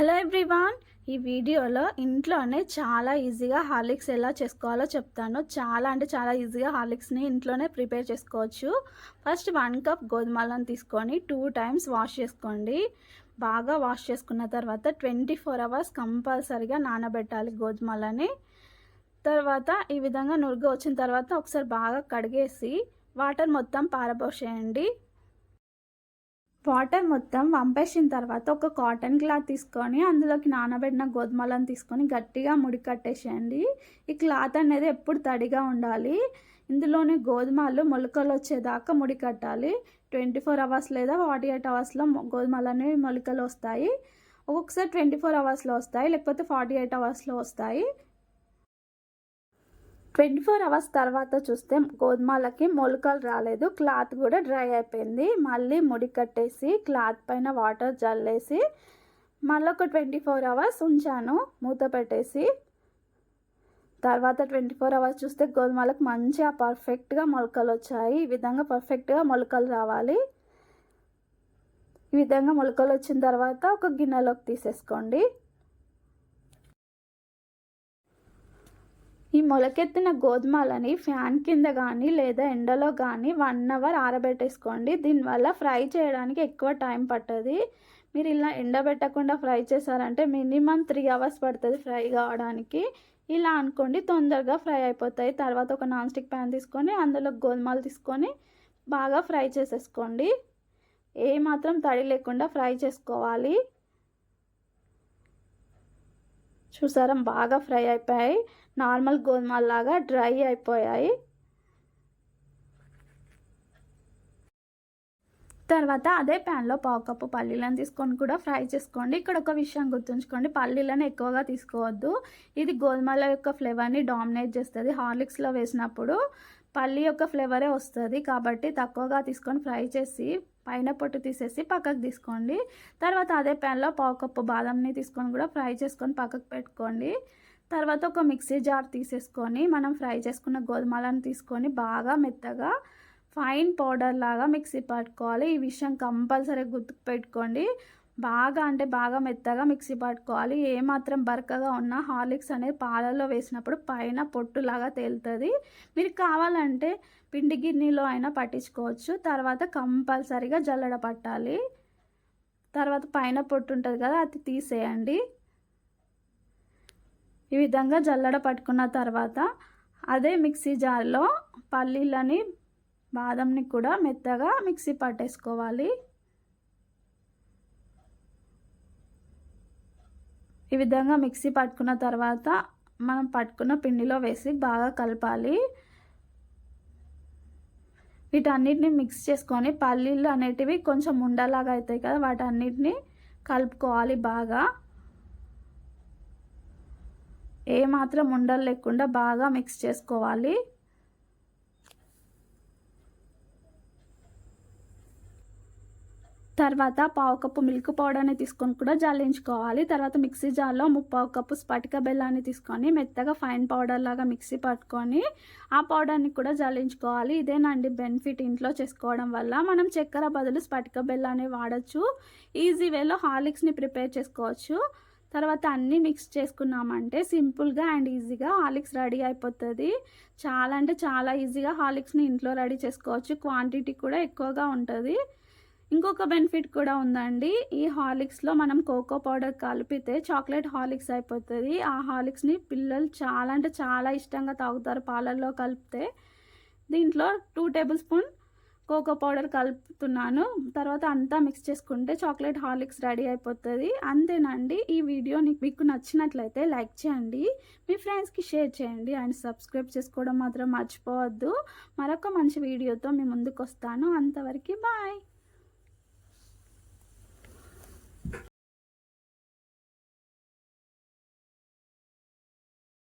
Hello everyone ఈ వీడియోలో ఇంట్లోనే చాలా ఈజీగా హార్లిక్స్ ఎలా చేసుకోవాలో చెప్తాను. చాలా అంటే చాలా ఈజీగా హార్లిక్స్ని ఇంట్లోనే ప్రిపేర్ చేసుకోవచ్చు. ఫస్ట్ వన్ కప్ గోధుమలను తీసుకొని టూ టైమ్స్ వాష్ చేసుకోండి. బాగా వాష్ చేసుకున్న తర్వాత ట్వంటీ ఫోర్ అవర్స్ కంపల్సరిగా నానబెట్టాలి గోధుమలని. తర్వాత ఈ విధంగా నురుగు వచ్చిన తర్వాత ఒకసారి బాగా కడిగేసి వాటర్ మొత్తం పారబోసేయండి. వాటర్ మొత్తం వంపేసిన తర్వాత ఒక కాటన్ క్లాత్ తీసుకొని అందులోకి నానబెట్టిన గోధుమలను తీసుకొని గట్టిగా ముడి కట్టేసేయండి. ఈ క్లాత్ అనేది ఎప్పుడు తడిగా ఉండాలి. ఇందులోని గోధుమలు మొలకలు వచ్చేదాకా ముడి కట్టాలి. ట్వంటీ ఫోర్ అవర్స్ లేదా ఫార్టీ ఎయిట్ అవర్స్లో గోధుమలు అనేవి మొలకలు వస్తాయి. ఒక్కొక్కసారి ట్వంటీ ఫోర్ అవర్స్లో వస్తాయి లేకపోతే ఫార్టీ ఎయిట్ అవర్స్లో వస్తాయి. ట్వంటీ ఫోర్ అవర్స్ తర్వాత చూస్తే గోధుమలకి మొలకలు రాలేదు క్లాత్ కూడా డ్రై అయిపోయింది. మళ్ళీ ముడి కట్టేసి క్లాత్ పైన వాటర్ జల్లేసి మళ్ళీ ఒక ట్వంటీ ఫోర్ అవర్స్ ఉంచాను మూత పెట్టేసి. తర్వాత ట్వంటీ ఫోర్ అవర్స్ చూస్తే గోధుమలకు మంచిగా పర్ఫెక్ట్గా మొలకలు వచ్చాయి. ఈ విధంగా పర్ఫెక్ట్గా మొలకలు రావాలి. ఈ విధంగా మొలకలు వచ్చిన తర్వాత ఒక గిన్నెలోకి తీసేసుకోండి. ఈ మొలకెత్తిన గోధుమలని ఫ్యాన్ కింద కానీ లేదా ఎండలో కానీ వన్ అవర్ ఆరబెట్టేసుకోండి. దీనివల్ల ఫ్రై చేయడానికి ఎక్కువ టైం పట్టదు. మీరు ఇలా ఎండబెట్టకుండా ఫ్రై చేశారంటే మినిమం త్రీ అవర్స్ పడుతుంది ఫ్రై కావడానికి. ఇలా అనుకోండి తొందరగా ఫ్రై అయిపోతాయి. తర్వాత ఒక నాన్ స్టిక్ ప్యాన్ తీసుకొని అందులో గోధుమలు తీసుకొని బాగా ఫ్రై చేసేసుకోండి. ఏ మాత్రం తడి లేకుండా ఫ్రై చేసుకోవాలి. చూసారా? బాగా ఫ్రై అయిపోయాయి. నార్మల్ గోధుమలాగా డ్రై అయిపోయాయి. తర్వాత అదే ప్యాన్లో పావు కప్పు పల్లీలను తీసుకొని కూడా ఫ్రై చేసుకోండి. ఇక్కడ ఒక విషయం గుర్తుంచుకోండి. పల్లీలను ఎక్కువగా తీసుకోవద్దు. ఇది గోధుమల యొక్క ఫ్లేవర్ని డామినేట్ చేస్తుంది. హార్లిక్స్లో వేసినప్పుడు పల్లీ యొక్క ఫ్లేవరే వస్తుంది. కాబట్టి తక్కువగా తీసుకొని ఫ్రై చేసి పైన పొట్టు తీసేసి పక్కకు తీసుకోండి. తర్వాత అదే ప్యాన్లో పావు కప్పు బాదంని తీసుకొని కూడా ఫ్రై చేసుకొని పక్కకు పెట్టుకోండి. తర్వాత ఒక మిక్సీ జార్ తీసేసుకొని మనం ఫ్రై చేసుకున్న గోధుమలను తీసుకొని బాగా మెత్తగా ఫైన్ పౌడర్ లాగా మిక్సీ పట్టుకోవాలి. ఈ విషయం కంపల్సరీ గుర్తుకు పెట్టుకోండి బాగా అంటే బాగా మెత్తగా మిక్సీ పట్టుకోవాలి. ఏమాత్రం బరకగా ఉన్న హార్లిక్స్ అనేది పాలల్లో వేసినప్పుడు పైన పొట్టులాగా తేలుతుంది. మీరు కావాలంటే పిండి గిన్నెలో అయినా పట్టించుకోవచ్చు. తర్వాత కంపల్సరీగా జల్లడ పట్టాలి. తర్వాత పైన పొట్టు ఉంటుంది కదా అది తీసేయండి. ఈ విధంగా జల్లడ పట్టుకున్న తర్వాత అదే మిక్సీ జార్లో పల్లీలని బాదంని కూడా మెత్తగా మిక్సీ పట్టేసుకోవాలి. ఈ విధంగా మిక్సీ పట్టుకున్న తర్వాత మనం పట్టుకున్న పిండిలో వేసి బాగా కలపాలి. వీటన్నిటిని మిక్స్ చేసుకొని పల్లీలు అనేటివి కొంచెం ఉండలాగా అవుతాయి కదా వాటన్నిటిని కలుపుకోవాలి బాగా. ఏమాత్రం ఉండలు లేకుండా బాగా మిక్స్ చేసుకోవాలి. తర్వాత పావు కప్పు మిల్క్ పౌడర్ని తీసుకొని కూడా జల్లించుకోవాలి. తర్వాత మిక్సీ జార్లో ముప్పావు కప్పు స్పటిక బెల్లాన్ని తీసుకొని మెత్తగా ఫైన్ పౌడర్ లాగా మిక్సీ పట్టుకొని ఆ పౌడర్ని కూడా జల్లించుకోవాలి. ఇదేనండి బెనిఫిట్ ఇంట్లో చేసుకోవడం వల్ల. మనం చక్కెర బదులు స్పటిక బెల్లాన్ని వాడచ్చు. ఈజీ వేలో హార్లిక్స్ని ప్రిపేర్ చేసుకోవచ్చు. తర్వాత అన్నీ మిక్స్ చేసుకున్నామంటే సింపుల్గా అండ్ ఈజీగా హాలిక్స్ రెడీ అయిపోతుంది. చాలా అంటే చాలా ఈజీగా హాలిక్స్ని ఇంట్లో రెడీ చేసుకోవచ్చు. క్వాంటిటీ కూడా ఎక్కువగా ఉంటుంది. ఇంకొక బెనిఫిట్ కూడా ఉందండి. ఈ హార్లిక్స్లో మనం కోకో పౌడర్ కలిపితే చాక్లెట్ హార్లిక్స్ అయిపోతుంది. ఆ హార్లిక్స్ని పిల్లలు చాలా అంటే చాలా ఇష్టంగా తాగుతారు పాలల్లో కలిపితే. దీంట్లో two tablespoon cocoa powder కలుపుతున్నాను. తర్వాత అంతా మిక్స్ చేసుకుంటే చాక్లెట్ హార్లిక్స్ రెడీ అయిపోతుంది. అంతేనండి. ఈ వీడియో మీకు నచ్చినట్లయితే లైక్ చేయండి. మీ ఫ్రెండ్స్కి షేర్ చేయండి. అండ్ సబ్స్క్రైబ్ చేసుకోవడం మాత్రం మర్చిపోవద్దు. మరొక మంచి వీడియోతో మీ ముందుకు వస్తాను అంతవరకు బాయ్